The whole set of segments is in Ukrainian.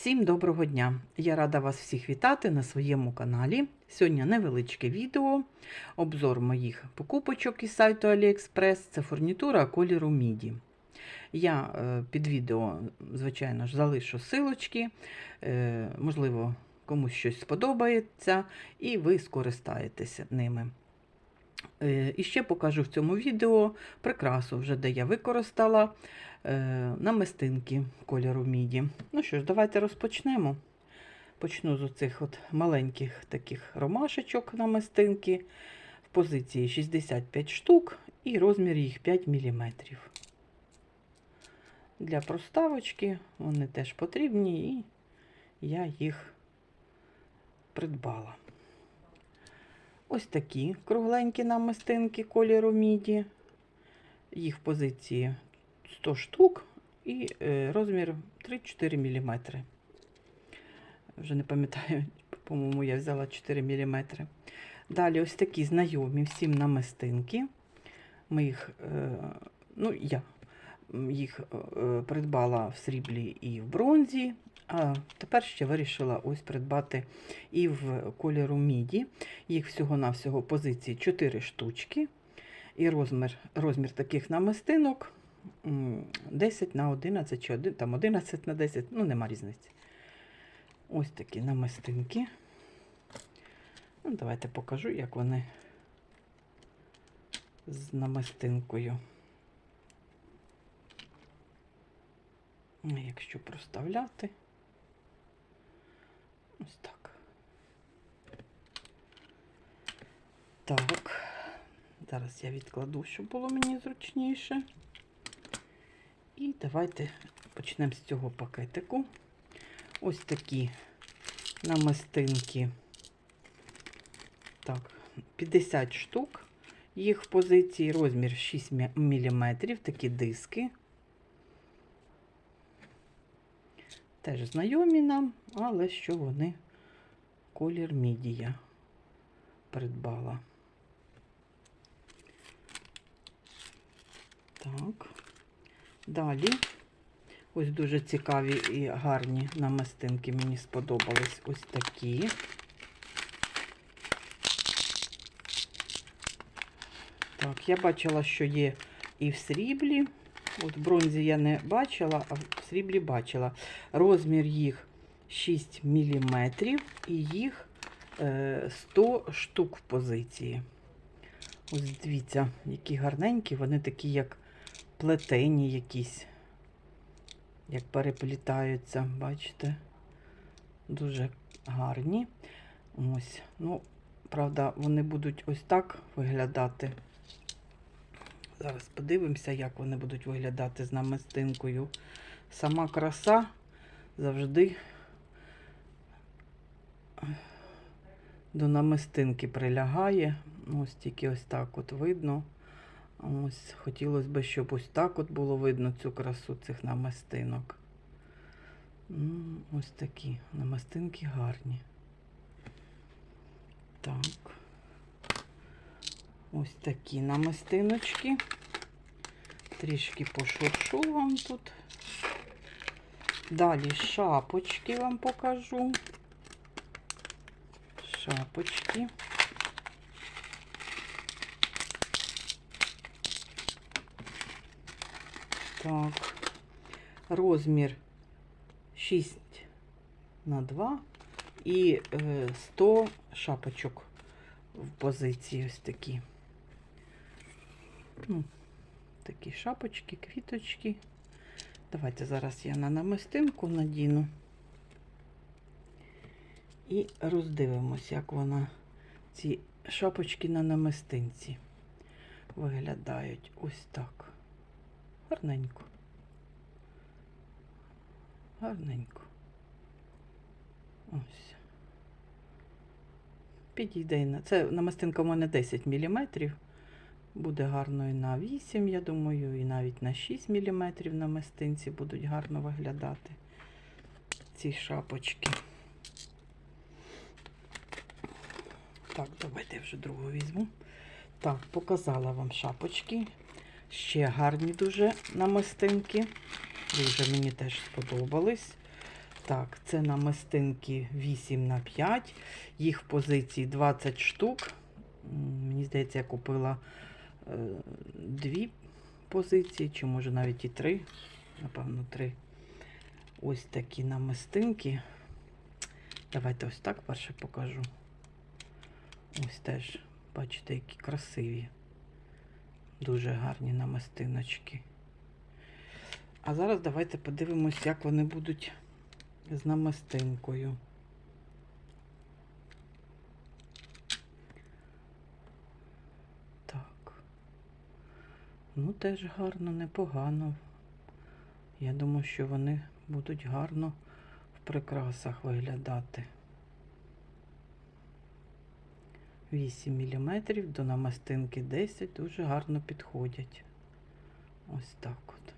Всім доброго дня! Я рада вас всіх вітати на своєму каналі. Сьогодні невеличке відео, обзор моїх покупочок із сайту AliExpress. Це фурнітура кольору Міді. Я е, під відео, звичайно ж, залишу силочки. Е, можливо, комусь щось сподобається, і ви скористаєтеся ними. Е, І ще покажу в цьому відео прикрасу, вже де я використала намистинки кольору міді. Ну що ж, давайте розпочнемо. Почну з оцих от маленьких таких ромашечок намистинки в позиції 65 штук і розмір їх 5 мм. Для проставочки вони теж потрібні, і я їх придбала. Ось такі кругленькі намистинки кольору міді. Їх в позиції 100 штук і е, розмір 3-4 мм. Вже не пам'ятаю, по-моєму, я взяла 4 мм. Далі ось такі знайомі всім намистинки. Ми їх, е, ну, я їх е, придбала в сріблі і в бронзі. А тепер ще вирішила ось придбати і в кольору міді. Їх всього-навсього позиції 4 штучки. І розмір розмір таких намистинок 10 на 11 чи 1, там 11 на 10, ну нема різниці. Ось такі намистинки. Ну, Давайте покажу, як вони з намистинкою. Якщо проставляти. Ось так. Так, зараз я відкладу, щоб було мені зручніше. І давайте почнемо з цього пакетику. Ось такі намистинки. Так, 50 штук. Їх в позиції розмір 6 мм, такі диски. Теж знайомі нам, але що вони колір мідія придбала. Так. Далі ось дуже цікаві і гарні намистинки мені сподобались ось такі. Так, я бачила, що є і в сріблі. От в бронзі я не бачила, а в сріблі бачила. Розмір їх 6 мм і їх 100 штук в позиції. Ось дивіться, які гарненькі, вони такі, як плетені якісь, як переплітаються, бачите? Дуже гарні. Ось, ну, правда, вони будуть ось так виглядати. Зараз подивимося, як вони будуть виглядати з намистинкою. Сама краса завжди до намистинки прилягає. Ось тільки ось так от видно. Ось Хотілося б, щоб ось так от було видно цю красу цих намистинок. Ось такі намистинки гарні. Так. Ось такі намистиночки. Трішки пошуршу вам тут. Далі шапочки вам покажу. Шапочки. Так, розмір 6 на 2 і 100 шапочок в позиції ось такі. Ну, такі шапочки, квіточки. Давайте зараз я на намистинку надіну і роздивимось, як вона, ці шапочки на намистинці виглядають ось так. Гарненько. Гарненько. Ось. Підійде на це намистинка у мене 10 мм. Буде гарно і на 8, я думаю, і навіть на 6 мм на мистинці будуть гарно виглядати ці шапочки. Так, давайте я вже другу візьму. Так, показала вам шапочки. Ще гарні дуже намистинки. Дуже мені теж сподобались. Так, це намистинки 8 на 5. Їх позиції 20 штук. Мені здається, я купила е, дві позиції, чи може навіть і три. Напевно, три. Ось такі намистинки. Давайте ось так перше покажу. Ось теж, бачите, які красиві. Дуже гарні намистиночки. А зараз давайте подивимось, як вони будуть з намистинкою. Так. Ну, теж гарно, непогано. Я думаю, що вони будуть гарно в прикрасах виглядати. 8 мм до намистинки 10 дуже гарно підходять. Ось так от.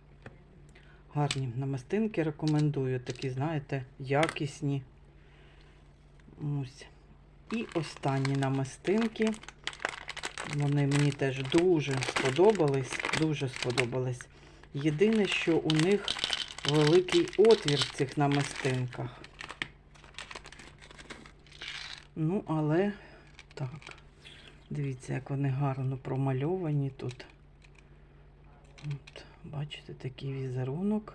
Гарні намистинки рекомендую, такі, знаєте, якісні. Ось. І останні намистинки. Вони мені теж дуже сподобались. Дуже сподобались. Єдине, що у них великий отвір в цих намистинках. Ну, але так, дивіться, як вони гарно промальовані тут. От, бачите, такий візерунок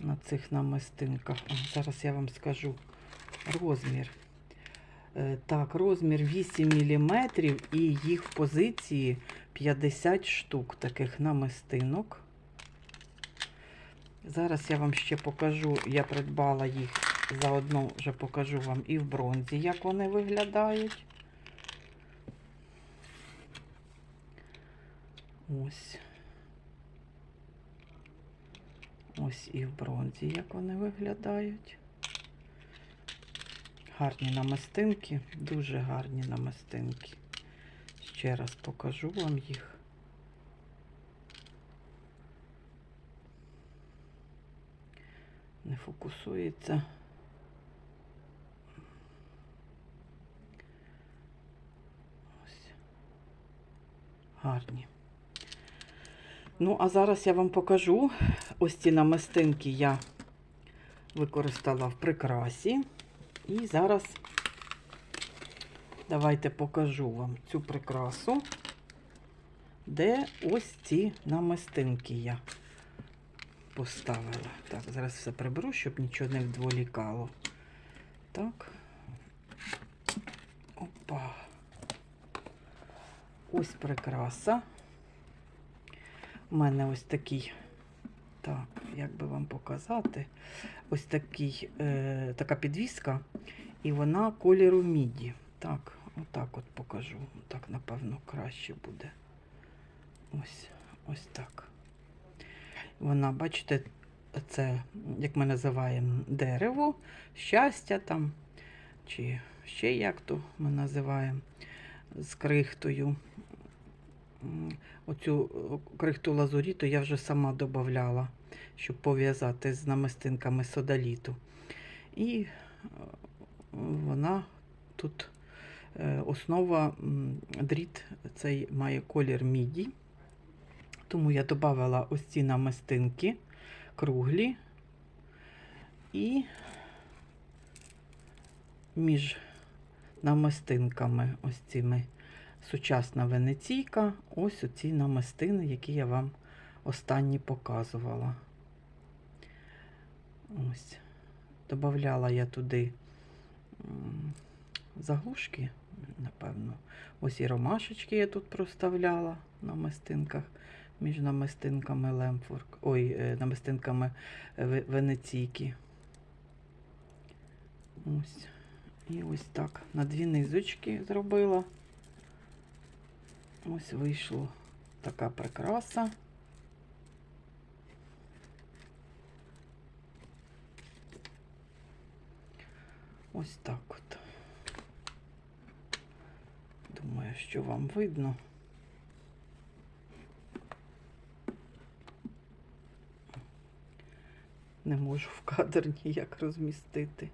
на цих намистинках. Зараз я вам скажу розмір. Е, Так, розмір 8 мм і їх в позиції 50 штук таких намистинок. Зараз я вам ще покажу, я придбала їх, заодно вже покажу вам і в бронзі, як вони виглядають. Ось. Ось і в бронзі, як вони виглядають. Гарні намистинки, дуже гарні намистинки. Ще раз покажу вам їх. Не фокусується. Ось. Гарні. Ну, а зараз я вам покажу. Ось ці намистинки я використала в прикрасі. І зараз давайте покажу вам цю прикрасу, де ось ці намистинки я поставила. Так, зараз все приберу, щоб нічого не відволікало. Так. Опа. Ось прикраса. У мене ось такий, так, як би вам показати, ось такий, е, така підвіска, і вона кольору міді. Так, отак от покажу. Так, напевно, краще буде. Ось, ось так. Вона, бачите, це, як ми називаємо, дерево, щастя там, чи ще як то ми називаємо з крихтою. Оцю крихту лазуріту я вже сама додавала, щоб пов'язати з намистинками содаліту. І е, вона тут е, основа дріт цей має колір міді. Тому я додавала ось ці намистинки круглі і між намистинками ось цими сучасна венеційка, ось оці намистини, які я вам останні показувала. Ось. Добавляла я туди заглушки, напевно. Ось і ромашечки я тут проставляла на мистинках, між намистинками лемфорк, ой, е, намистинками е, венеційки. Ось. І ось так на дві низочки зробила. Ось вийшла така прикраса. Ось так от. Думаю, що вам видно. Не можу в кадр ніяк розмістити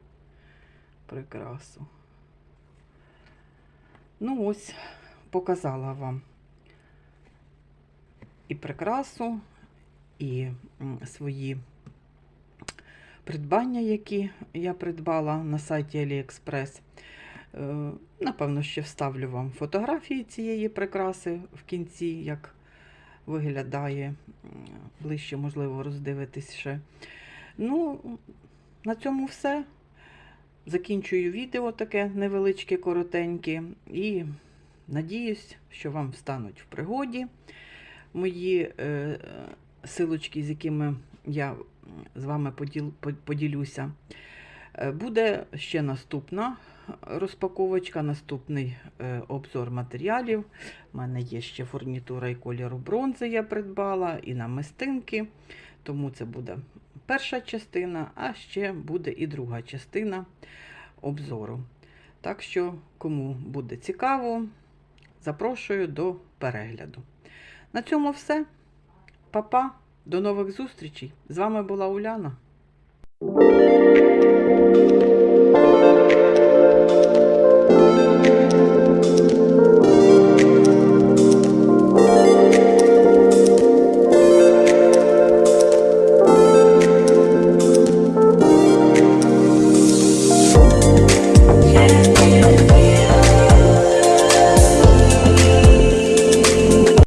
прикрасу. Ну ось, показала вам і прикрасу, і свої придбання, які я придбала на сайті AliExpress. Е, Напевно, ще вставлю вам фотографії цієї прикраси в кінці, як виглядає. Ближче, можливо, роздивитись ще. Ну, на цьому все. Закінчую відео таке невеличке, коротеньке. І надіюсь, що вам стануть в пригоді мої е, силочки, з якими я з вами поділ, поділюся. Е, Буде ще наступна розпаковочка, наступний е, обзор матеріалів. У мене є ще фурнітура і кольору бронзи, я придбала, і намистинки. Тому це буде перша частина, а ще буде і друга частина обзору. Так що, кому буде цікаво, запрошую до перегляду. На цьому все. Па-па, до нових зустрічей. З вами була Уляна.